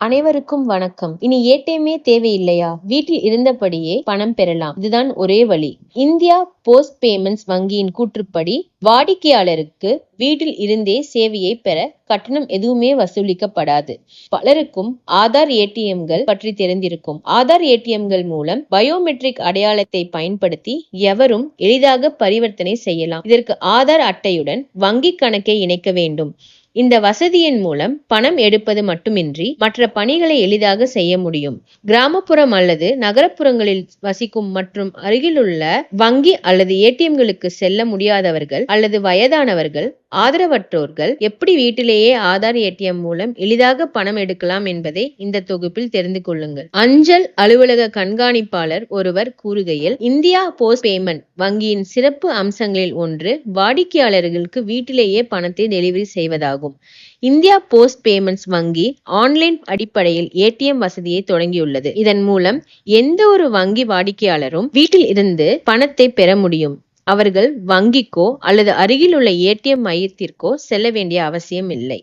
அனைவருக்கும் வணக்கம். இனி ஏடிஎம்மே தேவையில்லையா? வீட்டில் இருந்தபடியே பணம் பெறலாம். இதுதான் ஒரே வழி. இந்தியா போஸ்ட் பேமெண்ட்ஸ் வங்கியின் கூற்றுப்படி வாடிக்கையாளருக்கு வீட்டில் இருந்தே சேவையை பெற கட்டணம் எதுவுமே வசூலிக்கப்படாது. பலருக்கும் ஆதார் ஏடிஎம்கள் பற்றி தெரிந்திருக்கும். ஆதார் ஏடிஎம்கள் மூலம் பயோமெட்ரிக் அடையாளத்தை பயன்படுத்தி எவரும் எளிதாக பரிவர்த்தனை செய்யலாம். இதற்கு ஆதார் அட்டையுடன் வங்கி கணக்கை இணைக்க வேண்டும். இந்த வசதியின் மூலம் பணம் எடுப்பது மட்டுமின்றி மற்ற பணிகளை எளிதாக செய்ய முடியும். கிராமப்புறம் அல்லது நகரப்புறங்களில் வசிக்கும் மற்றும் அருகிலுள்ள வங்கி அல்லது ஏடிஎம்களுக்கு செல்ல முடியாதவர்கள் அல்லது வயதானவர்கள் ஆதரவற்றோர்கள் எப்படி வீட்டிலேயே ஆதார் ஏடிஎம் மூலம் எளிதாக பணம் எடுக்கலாம் என்பதை இந்த தொகுப்பில் தெரிந்து கொள்ளுங்கள். அஞ்சல் அலுவலக கண்காணிப்பாளர் ஒருவர் கூறுகையில் இந்தியா போஸ்ட் பேமெண்ட் வங்கியின் சிறப்பு அம்சங்களில் ஒன்று வாடிக்கையாளர்களுக்கு வீட்டிலேயே பணத்தை டெலிவரி செய்வதாகும். இந்தியா போஸ்ட் பேமெண்ட்ஸ் வங்கி ஆன்லைன் அடிப்படையில் ஏடிஎம் வசதியை தொடங்கியுள்ளது. இதன் மூலம் எந்த ஒரு வங்கி வாடிக்கையாளரும் வீட்டில் இருந்து பணத்தை பெற முடியும். அவர்கள் வங்கிக்கோ அல்லது அருகில் உள்ள ஏடிஎம் மையத்திற்கோ செல்ல வேண்டிய அவசியம் இல்லை.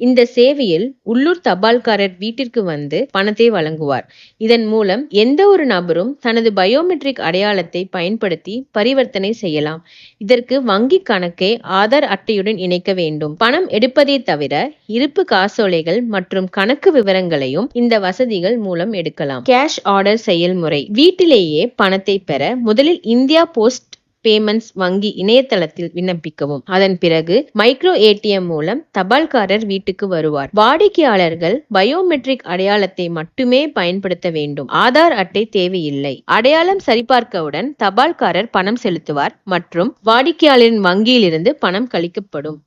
இந்த சேவையில் உள்ளூர் தபால்காரர் வீட்டிற்கு வந்து பணத்தை வழங்குவார். இதன் மூலம் எந்த ஒரு நபரும் தனது பயோமெட்ரிக் அடையாளத்தை பயன்படுத்தி பரிவர்த்தனை செய்யலாம். இதற்கு வங்கி கணக்கை ஆதார் அட்டையுடன் இணைக்க வேண்டும். பணம் எடுப்பதை தவிர இருப்பு காசோலைகள் மற்றும் கணக்கு விவரங்களையும் இந்த வசதிகள் மூலம் எடுக்கலாம். கேஷ் ஆர்டர் செயல்முறை. வீட்டிலேயே பணத்தை பெற முதலில் இந்தியா போஸ்ட் பேமெண்ட்ஸ் வங்கி இணையதளத்தில் விண்ணப்பிக்கவும். அதன் பிறகு மைக்ரோ ஏடிஎம் மூலம் தபால்காரர் வீட்டுக்கு வருவார். வாடிக்கையாளர்கள் பயோமெட்ரிக் அடையாளத்தை மட்டுமே பயன்படுத்த வேண்டும். ஆதார் அட்டை தேவையில்லை. அடையாளம் சரிபார்க்கவுடன் தபால்காரர் பணம் செலுத்துவார் மற்றும் வாடிக்கையாளரின் வங்கியிலிருந்து பணம் கழிக்கப்படும்.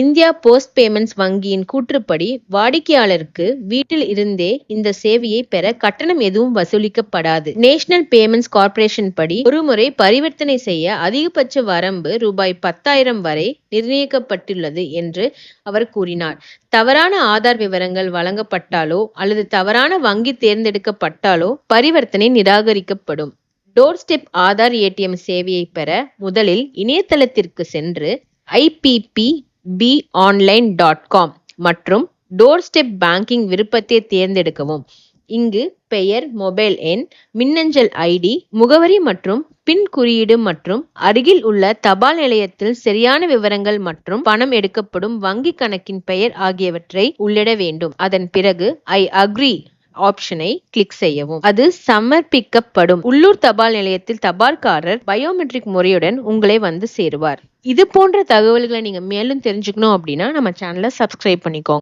இந்தியா போஸ்ட் பேமெண்ட்ஸ் வங்கியின் கூற்றுப்படி வாடிக்கையாளருக்கு வீட்டில் இருந்தே இந்த சேவையை பெற கட்டணம் எதுவும் வசூலிக்கப்படாது. நேஷனல் பேமெண்ட்ஸ் கார்ப்பரேஷன் படி ஒருமுறை பரிவர்த்தனை செய்ய அதிகபட்ச வரம்பு ரூபாய் பத்தாயிரம் வரை நிர்ணயிக்கப்பட்டுள்ளது என்று அவர் கூறினார். தவறான ஆதார் விவரங்கள் வழங்கப்பட்டாலோ அல்லது தவறான வங்கி தேர்ந்தெடுக்கப்பட்டாலோ பரிவர்த்தனை நிராகரிக்கப்படும். டோர் ஸ்டெப் ஆதார் ஏடிஎம் சேவையை பெற முதலில் இணையதளத்திற்கு சென்று IPP B online dot com மற்றும் டோர் ஸ்டெப் பேங்கிங் விருப்பத்தை தேர்ந்தெடுக்கவும். இங்கு பெயர் மொபைல் எண் மின்னஞ்சல் ஐடி முகவரி மற்றும் பின் குறியீடு மற்றும் அருகில் உள்ள தபால் நிலையத்தில் சரியான விவரங்கள் மற்றும் பணம் எடுக்கப்படும் வங்கி கணக்கின் பெயர் ஆகியவற்றை உள்ளிட வேண்டும். அதன் பிறகு ஐ அக்ரி ஆப்ஷனை கிளிக் செய்யவும். அது சமர்ப்பிக்கப்படும். உள்ளூர் தபால் நிலையத்தில் தபால்காரர் பயோமெட்ரிக் முறையுடன் உங்களை வந்து சேருவார். இது போன்ற தகவல்களை நீங்க மேலும் தெரிஞ்சுக்கணும் அப்படின்னா நம்ம சேனலை சப்ஸ்கிரைப் பண்ணிக்கோங்க.